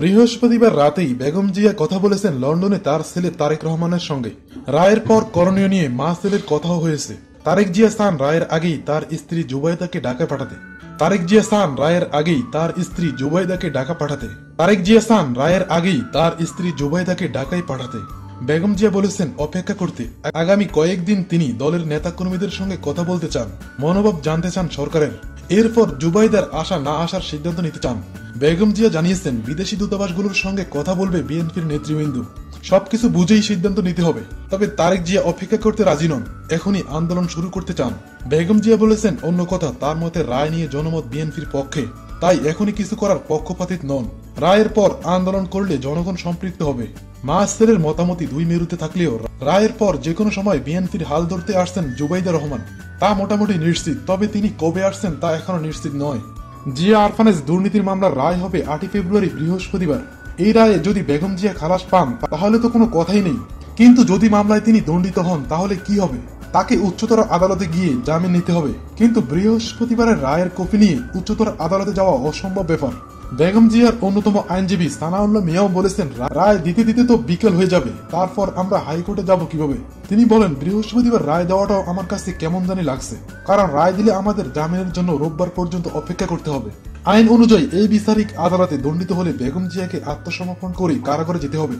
বৃহস্পতিবার রাতেই বেগম জিয়া কথা বলেছেন লন্ডনে তার ছেলে তারেক রহমানের সঙ্গে। রায়ের পর করণীয় নিয়ে মা ছেলের কথাও হয়েছে। তারেক জিয়া সান রায়ের আগেই তার স্ত্রী জুবাইদাকে ঢাকা পাঠাতে। তারেক জিয়া সান রায়ের আগেই তার স্ত্রী জুবাইদাকে ঢাকা পাঠাতে। তারেক জিয়া সান রায়ের আগেই তার স্ত্রী জুবাইদাকে ঢাকায় পাঠাতে। বেগম জিয়া বলেছেন, অপেক্ষা করতে। আগামী কয়েকদিন তিনি দলের নেতাকর্মীদের সঙ্গে কথা বলতে চান, মনোভাব জানতে চান সরকারের। এরপর জুবাইদার আসা না আসার সিদ্ধান্ত নিতে চান। বেগম জিয়া জানিয়েছেন, বিদেশি দূতাবাসগুলোর সঙ্গে কথা বলবে বিএনপির নেতৃবৃন্দ। সবকিছু বুঝেই সিদ্ধান্ত নিতে হবে। তবে তারেক জিয়া অপেক্ষা করতে রাজি নন। এখনই আন্দোলন শুরু করতে চান। বেগম জিয়া বলেছেন, অন্য কথা, তার মতে রায় নিয়ে জনমত বিএনপির পক্ষে। তাই এখনই কিছু করার পক্ষপাতিত নন। রায়ের পর আন্দোলন করলে জনগণ সম্পৃক্ত হবে। মা মতামতি দুই মেরুতে থাকলেও রায়ের পর যে কোনো সময় বিএনপির হাল ধরতে আসছেন জুবাইদা রহমান। তা মোটামুটি নিশ্চিত, তবে তিনি কবে আসছেন তা এখনও নিশ্চিত নয়। জিয়া আরফানেজ দুর্নীতির মামলার রায় হবে আটই ফেব্রুয়ারি বৃহস্পতিবার। এই রায়ে যদি বেগম জিয়া খালাস পান, তাহলে তো কোনো কথাই নেই। কিন্তু যদি মামলায় তিনি দণ্ডিত হন, তাহলে কি হবে? তাকে উচ্চতর আদালতে গিয়ে জামিন নিতে হবে। কিন্তু বৃহস্পতিবারের রায়ের কপি নিয়ে উচ্চতর আদালতে যাওয়া অসম্ভব ব্যাপার। বেগম জিয়ার অন্যতম আইনজীবী সানাউল্লাহ মিয়াও বলেছেন, রায় দিতে দিতে তো বিকেল হয়ে যাবে, তারপর আমরা হাইকোর্টে যাব কীভাবে? তিনি বলেন, বৃহস্পতিবার রায় দেওয়াটাও আমার কাছে কেমন জানি লাগছে। কারণ রায় দিলে আমাদের জামিনের জন্য রোববার পর্যন্ত অপেক্ষা করতে হবে। আইন অনুযায়ী এই বিচারিক আদালতে দণ্ডিত হলে বেগম জিয়াকে আত্মসমর্পণ করে কারাগারে যেতে হবে।